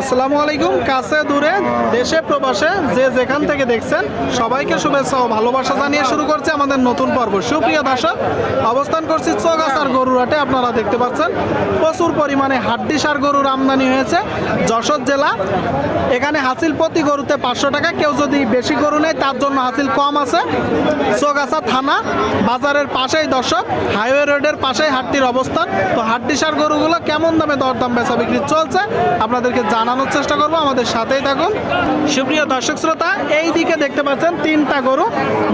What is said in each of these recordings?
আসসালামু আলাইকুম। কাছে, দূরে, দেশে, প্রবাসে, যে যেখান থেকে দেখছেন, সবাইকে শুভেচ্ছা ও ভালোবাসা জানিয়ে শুরু করছে আমাদের নতুন পর্ব। সুপ্রিয় দর্শক, অবস্থান করছি চৌগাছার গরুরাটে আপনারা দেখতে পাচ্ছেন, প্রচুর পরিমাণে হাড্ডি সার গরুর আমদানি হয়েছে। যশোর জেলা, এখানে হাসিল প্রতি গরুতে পাঁচশো টাকা। কেউ যদি বেশি গরু নেয়, তার জন্য হাসিল কম আছে। চৌগাছা থানা, বাজারের পাশেই দর্শক, হাইওয়ে রোডের পাশেই হাটটির অবস্থান। তো হাড্ডি সার গরুগুলো কেমন দামে দরদাম বেচা বিক্রি চলছে? আপনাদেরকে জানানোর চেষ্টা করব। আমাদের সাথেই থাকুন। সুপ্রিয় দর্শক শ্রোতা এই দিকে দেখতে পাচ্ছেন তিনটা গরু।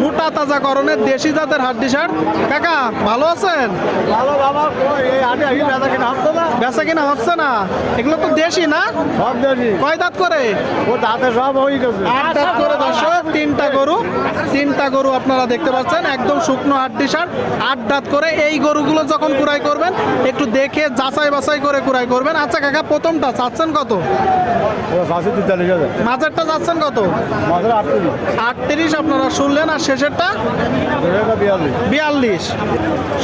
মোটা তাজা করণের দেশি জাতের হাড্ডি সার কাকা, ভালো আছেন? ভালো বাবা আগে বেচা কিনা হচ্ছে না। বেচা কিনা হচ্ছে না? এগুলো তো দেশি না? সব দেখি কয় দাঁত করে? ও দাঁতে সব হয়ে গেছে। আট দাঁত করে দর্শক তিনটা গরু তিনটা গরু আপনারা দেখতে পাচ্ছেন একদম শুকনো হাড্ডি সার আট দাঁত করে এই গরুগুলো যখন কুড়াই করবেন একটু দেখে যাচাই বাছাই করে কুড়াই করবেন। আচ্ছা কাকা প্রথমটা চাচ্ছেন কত? মাঝেরটা চাচ্ছেন কত? মাত্র আটত্রিশ। আপনারা শুনলেন আর শেষেরটা? বিয়াল্লিশ। বিয়াল্লিশ।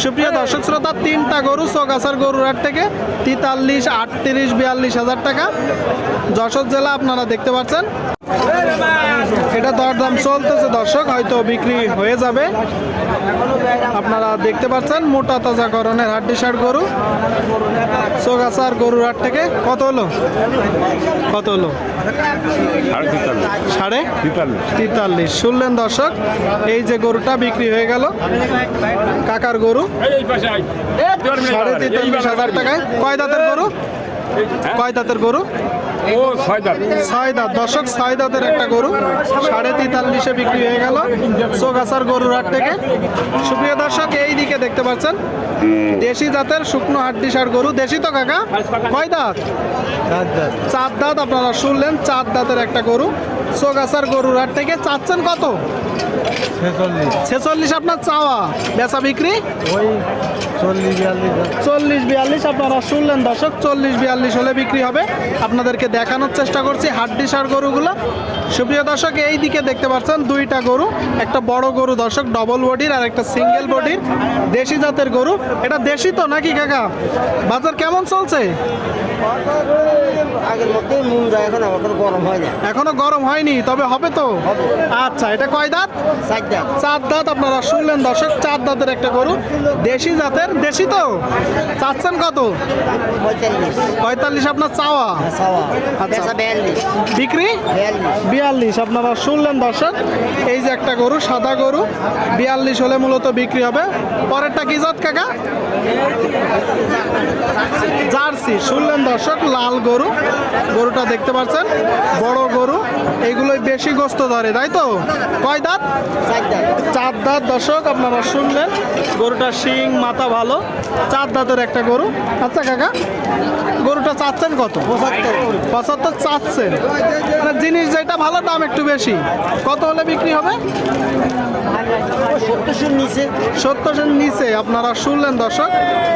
সুপ্রিয় দর্শক শ্রোতা তিনটা গরু চৌগাছার গরুর হাট থেকে তেতাল্লিশ, আটত্রিশ, বিয়াল্লিশ হাজার টাকা। যশোর জেলা আপনারা দেখতে পাচ্ছেন। এটা দরদাম চলতেছে দর্শক, হয়তো বিক্রি হয়ে যাবে। দেখতে পাচ্ছেন মোটা তাজা করণের হাড্ডি শার্ট গরু। চৌগাছার গরুর হাট থেকে কত হলো? কত হলো? সাড়ে তেতাল্লিশ। শুনলেন দর্শক এই যে গরুটা বিক্রি হয়ে গেল কাকার গরু। সাড়ে তেতাল্লিশ হাজার টাকায়। কয় দাঁতের গরু? কয় দাঁতের গরু? ও ছয় দাঁত ছয় দাঁত দর্শক ছয় দাঁতের একটা গরু সাড়ে তেতাল্লিশে বিক্রি হয়ে গেল চোগাছার গরুর হাট থেকে। সুপ্রিয় দর্শক, এই দিকে দেখতে পাচ্ছেন, দেশি জাতের শুকনো হাড্ডি সার গরু। দেশি তো কাকা? কয় দাঁত? চার দাঁত আপনারা শুনলেন, চার দাঁতের একটা গরু। চোগাছার গরুর হাট থেকে চাচ্ছেন কত? ছেচল্লিশ। ছেচল্লিশ আপনার চাওয়া। বেচা বিক্রি? ওই চল্লিশ বিয়াল্লিশ চল্লিশ বিয়াল্লিশ আপনারা শুনলেন দর্শক চল্লিশ বিয়াল্লিশ হলে বিক্রি হবে। আপনাদেরকে দেখানোর চেষ্টা করছি হাড্ডি সার গরুগুলো। সুপ্রিয় দর্শক এই দিকে দেখতে পাচ্ছেন দুইটা গরু একটা বড় গরু দর্শক ডবল বডির আর একটা সিঙ্গেল বডির দেশি জাতের গরু। এটা দেশি তো নাকি কাকা? বাজার কেমন চলছে? এখনও গরম হয়নি তবে হবে তো। আচ্ছা এটা কয় দাঁত? চার দাঁত আপনারা শুনলেন দর্শক চার দাঁতের একটা গরু। দেশি জাতের দেশি তো? চাচ্ছেন কত? পঁয়তাল্লিশ। আপনার চাওয়া? সাওয়া আচ্ছা। বিক্রি? বিয়াল্লিশ আপনারা শুনলেন দর্শক। এই যে একটা গরু সাদা গরু বিয়াল্লিশ হলে মূলত বিক্রি হবে। পরেরটা কি জাত কাকা? জার্সি শুনলেন দর্শক লাল গরু গরুটা দেখতে পাচ্ছেন বড় গরু এইগুলোই বেশি গোস্ত ধরে তাই তো? কয় দাঁত? চার দাঁত। দর্শক আপনারা শুনলেন গরুটা শিং মাথা ভালো চার দাঁতের একটা গরু। আচ্ছা কাকা গরুটা চাচ্ছেন কত? পঁচাত্তর। পঁচাত্তর চাচ্ছেন। মানে জিনিস যেটা ভালো দাম একটু বেশি। কত হলে বিক্রি হবে? সত্তরশোর নিচে। আপনারা শুনলেন দর্শক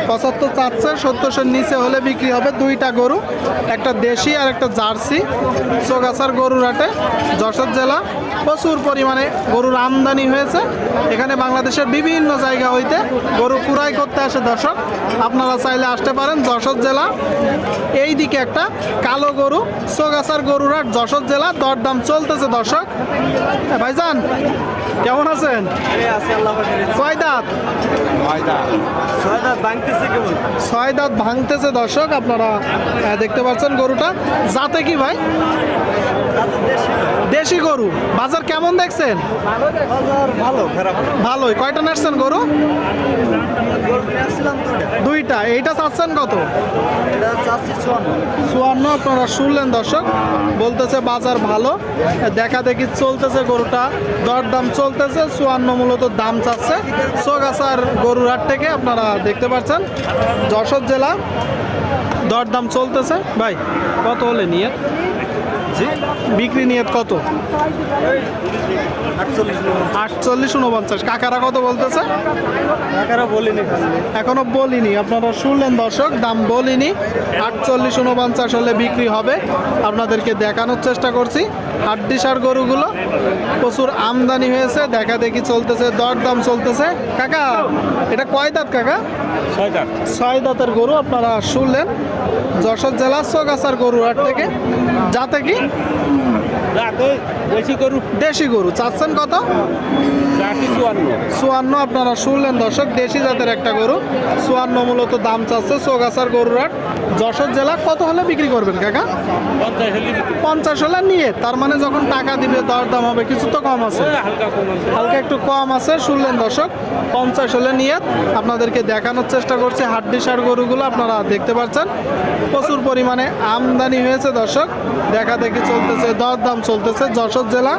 পঁচাত্তর চাচ্ছে সত্তরশোর নিচে হলে বিক্রি হবে দুইটা গরু, একটা দেশি আর একটা জার্সি। চোগাছার গরুর হাটে যশোর জেলা প্রচুর পরিমাণে গরুর আমদানি হয়েছে। এখানে বাংলাদেশের বিভিন্ন জায়গা হইতে গরু কুড়াই করতে আসে দর্শক আপনারা চাইলে আসতে পারেন যশোর জেলা। এই দিকে একটা কালো গরু, চোগাছার গরুর হাট যশোর জেলা। দরদাম চলতেছে দর্শক। ভাইজান কেমন আছেন? দাঁত। ছয় ভাঙতেছে দাঁত ভাঙতেছে দর্শক আপনারা দেখতে পাচ্ছেন গরুটা। যাতে কি ভাই? দেশি গরু। বাজার কেমন দেখছেন? ভালো ভালোই। কয়টা নাচছেন গরু? দুইটা। এইটা চাচ্ছেন কত? চুয়ান্ন। আপনারা শুনলেন দর্শক, বলতেছে বাজার ভালো। দেখা দেখি চলতেছে গরুটা। দরদাম চলতেছে, চুয়ান্ন মূলত দাম চাচ্ছে। সোগাছার গরুর হাট থেকে আপনারা দেখতে পাচ্ছেন। যশোর জেলা, দরদাম চলতেছে। ভাই, কত হলে নিয়ে? বিক্রি নিয়ত কত? আটচল্লিশ আটচল্লিশ উনপঞ্চাশ। কাকারা কত বলতেছে? কাকারা বলিনি এখনও বলিনি। আপনারা শুনলেন দর্শক দাম বলিনি। আটচল্লিশ উনপঞ্চাশ হলে বিক্রি হবে। আপনাদেরকে দেখানোর চেষ্টা করছি। হাড্ডিসার গরুগুলো প্রচুর আমদানি হয়েছে দেখা দেখি চলতেছে দরদাম চলতেছে। কাকা এটা কয় দাঁত কাকা? ছয় দাঁত। ছয় দাঁতের গরু আপনারা শুনলেন যশোর জেলা গরু গরুহাট থেকে। যাতে কি? গরু? দেশি গরু। চাচ্ছেন কত? চুয়ান্ন। আপনারা শুনলেন দর্শক দেশি জাতের একটা গরু। চুয়ান্ন মূলত দাম চাচ্ছে চৌগাছার গরুরাট যশোর জেলা কত হলে বিক্রি করবেন কাকা? পঞ্চাশ হলে নিয়ে তার মানে যখন টাকা দিবে দর দাম হবে কিছু তো কম আছে। হালকা কম আছে। হালকা একটু কম আছে শুনলেন দর্শক। পঞ্চাশ হলে নিয়ে আপনাদেরকে দেখানোর চেষ্টা করছে হাড্ডি সার গরুগুলো আপনারা দেখতে পাচ্ছেন। প্রচুর পরিমাণে আমদানি হয়েছে দর্শক। দেখা দেখি চলতেছে দর দাম চলতেছে যশোর জেলা